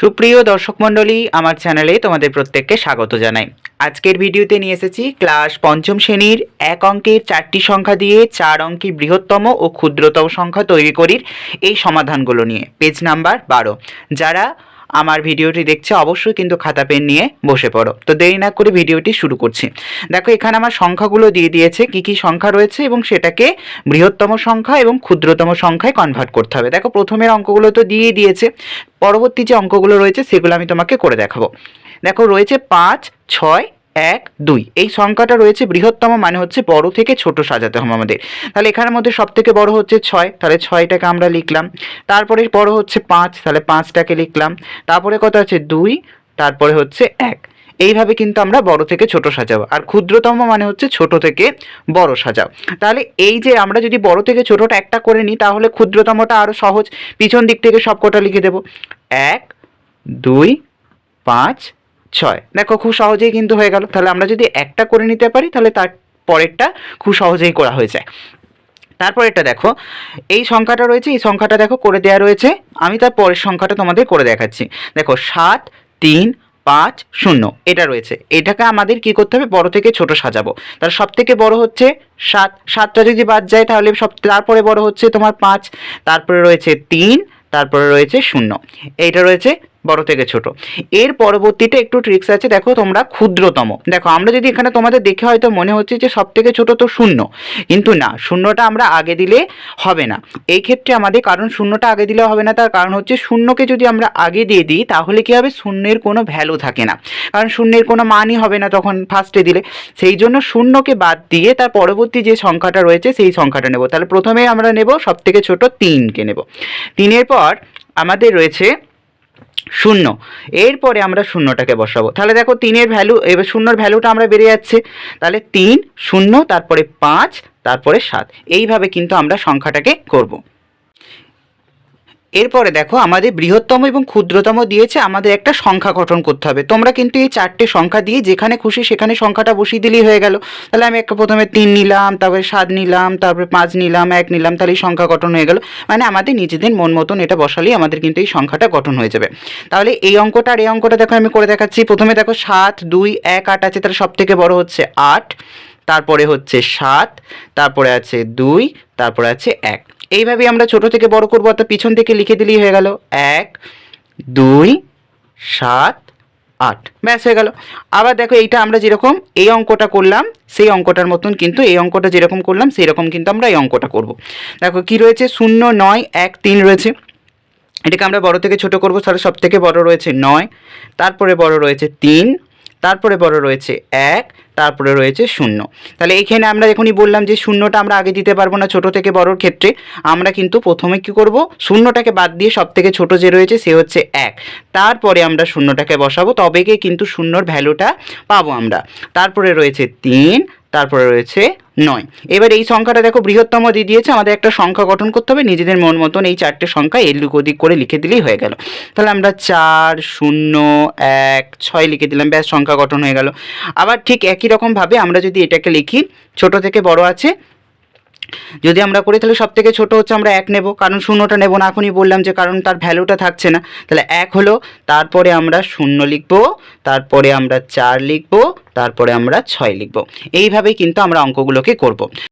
সুপ্রিয় দর্শক মণ্ডলী, আমার চ্যানেলে তোমাদের প্রত্যেককে স্বাগত জানাই। আজকের ভিডিওতে নিয়ে এসেছি ক্লাস পঞ্চম শ্রেণির এক অঙ্কের চারটি সংখ্যা দিয়ে চার অঙ্কের বৃহত্তম ও ক্ষুদ্রতম সংখ্যা তৈরি করির এই সমাধানগুলো নিয়ে। পেজ নাম্বার বারো। যারা আমার ভিডিওটি দেখছে অবশ্যই কিন্তু খাতা পেন নিয়ে বসে পড়ো। তো দেরি না করে ভিডিওটি শুরু করছি। দেখো, এখানে আমার সংখ্যাগুলো দিয়ে দিয়েছে, কি কি সংখ্যা রয়েছে এবং সেটাকে বৃহত্তম সংখ্যা এবং ক্ষুদ্রতম সংখ্যায় কনভার্ট করতে হবে। দেখো, প্রথমের অঙ্কগুলো তো দিয়ে দিয়েছে, পরবর্তী যে অঙ্কগুলো রয়েছে সেগুলো আমি তোমাকে করে দেখাবো। দেখো, রয়েছে পাঁচ, ছয় এক, দুই। এই সংখ্যাটা রয়েছে বৃহত্তম মানে হচ্ছে বড় থেকে ছোট সাজাতে হবে আমাদের। তাহলে এখানের মধ্যে সব থেকে বড় হচ্ছে ছয়। তাহলে ছয়টাকে আমরা লিখলাম। তারপরে বড় হচ্ছে পাঁচ। তাহলে পাঁচটাকে লিখলাম। তারপরে কত আছে? দুই। তারপরে হচ্ছে এক। এইভাবে কিন্তু আমরা বড় থেকে ছোট সাজাবো। আর ক্ষুদ্রতম মানে হচ্ছে ছোট থেকে বড় সাজাও। তাহলে এই যে আমরা যদি বড় থেকে ছোটটা একটা করে নিই, তাহলে ক্ষুদ্রতমটা আরও সহজ। পিছন দিক থেকে সব কটা লিখে দেবো। এক, দুই, পাঁচ ছয়। দেখো, খুব সহজেই কিন্তু হয়ে গেল। তাহলে আমরা যদি একটা করে নিতে পারি, তাহলে তার পরেরটা খুব সহজেই করা হয়ে যায়। তারপর এটা দেখো, এই সংখ্যাটা রয়েছে, এই সংখ্যাটা দেখো করে দেওয়া রয়েছে। আমি তার পরের সংখ্যাটা তোমাদের করে দেখাচ্ছি। দেখো, সাত, তিন, পাঁচ, শূন্য, এটা রয়েছে। এটাকে আমাদের কি করতে হবে? বড় থেকে ছোট সাজাবো। তার সব থেকে বড় হচ্ছে সাত। সাতটা যদি বাদ যায়, তাহলে সব, তারপরে বড় হচ্ছে তোমার পাঁচ। তারপরে রয়েছে তিন, তারপরে রয়েছে শূন্য। এইটা রয়েছে বড় থেকে ছোট। এর পরবর্তীতে একটু ট্রিক্স আছে, দেখো তোমরা ক্ষুদ্রতম। দেখো, আমরা যদি এখানে তোমাদের দেখে হয়তো মনে হচ্ছে যে সব থেকে ছোট তো শূন্য, কিন্তু না, শূন্যটা আমরা আগে দিলে হবে না। এই ক্ষেত্রে আমাদের কারণ শূন্যটা আগে দিলে হবে না, তার কারণ হচ্ছে শূন্যকে যদি আমরা আগে দিয়ে দিই, তাহলে কি হবে? শূন্যের কোনো ভ্যালু থাকে না। কারণ শূন্যের কোনো মানই হবে না তখন ফার্স্টে দিলে। সেই জন্য শূন্যকে বাদ দিয়ে তার পরবর্তী যে সংখ্যাটা রয়েছে, সেই সংখ্যাটা নেব। তাহলে প্রথমে আমরা নেব সব থেকে ছোট তিনকে নেব। তিনের পর আমাদের রয়েছে শূন্য। এরপরে আমরা শূন্যটাকে বসাবো। তাহলে দেখো তিনের ভ্যালু এবার শূন্যর ভ্যালুটা আমরা বেড়ে যাচ্ছে। তাহলে তিন, শূন্য, তারপরে পাঁচ, তারপরে সাত। এইভাবে কিন্তু আমরা সংখ্যাটাকে করব। এরপরে দেখো, আমাদের বৃহত্তম এবং ক্ষুদ্রতম দিয়েছে আমাদের একটা সংখ্যা গঠন করতে হবে। তোমরা কিন্তু এই চারটে সংখ্যা দিয়ে যেখানে খুশি সেখানে সংখ্যাটা বসিয়ে দিলেই হয়ে গেল। তাহলে আমি একটা প্রথমে তিন নিলাম, তারপরে সাত নিলাম, তারপরে পাঁচ নিলাম, এক নিলাম, তাহলে এই সংখ্যা গঠন হয়ে গেল। মানে আমাদের নিজেদের মন মতন এটা বসালেই আমাদের কিন্তু এই সংখ্যাটা গঠন হয়ে যাবে। তাহলে এই অঙ্কটা আর এই অঙ্কটা দেখো আমি করে দেখাচ্ছি। প্রথমে দেখো সাত, দুই, এক, আট আছে, তাহলে সব থেকে বড় হচ্ছে আট, তারপরে হচ্ছে সাত, তারপরে আছে দুই, তারপরে আছে এক। এইভাবে আমরা ছোট থেকে বড় করব, অর্থাৎ পিছন থেকে লিখে দিলেই হয়ে গেল এক, দুই, সাত, আট। ব্যাস হয়ে গেল। আবার দেখো এইটা আমরা যেরকম এই অঙ্কটা করলাম, সেই অঙ্কটার মতন কিন্তু এই অঙ্কটা যেরকম করলাম সেই রকম কিন্তু আমরা এই অঙ্কটা করব। দেখো কি রয়েছে? শূন্য, নয়, এক, তিন রয়েছে। এটাকে আমরা বড় থেকে ছোট করব, তাহলে সব থেকে বড় রয়েছে নয়, তারপরে বড় রয়েছে তিন, তারপরে বড় রয়েছে এক তারপরে রয়েছে শূন্য। তাহলে এইখানে আমরা এখনই বললাম যে শূন্যটা আমরা আগে দিতে পারব না ছোট থেকে বড়র ক্ষেত্রে, আমরা কিন্তু প্রথমে কি করব? শূন্যটাকে বাদ দিয়ে সব থেকে ছোট যে রয়েছে সে হচ্ছে এক। তারপরে আমরা শূন্যটাকে বসাবো তবে গিয়ে কিন্তু শূন্যর ভ্যালুটা পাবো আমরা। তারপরে রয়েছে তিন, তারপরে রয়েছে নয়। এবার এই সংখ্যাটা দেখো, বৃহত্তম দিয়ে দিয়েছে, আমাদের একটা সংখ্যা গঠন করতে হবে, নিজেদের মন মতন এই চারটে সংখ্যা এদিক ওদিক করে লিখে দিলেই হয়ে গেল। তাহলে আমরা চার, শূন্য, এক, ছয় লিখে দিলাম, ব্যাস সংখ্যা গঠন হয়ে গেল। আবার ঠিক একই রকমভাবে আমরা যদি এটাকে লিখি, ছোট থেকে বড় আছে। যদি আমরা করি, তাহলে সব থেকে ছোটো হচ্ছে আমরা এক নেব, কারণ শূন্যটা নেব না। এখনই বললাম যে কারণ তার ভ্যালুটা থাকছে না। তাহলে এক হলো, তারপরে আমরা শূন্য লিখব, তারপরে আমরা চার লিখব, তারপরে আমরা ছয় লিখব। এইভাবেই কিন্তু আমরা অঙ্কগুলোকে করব।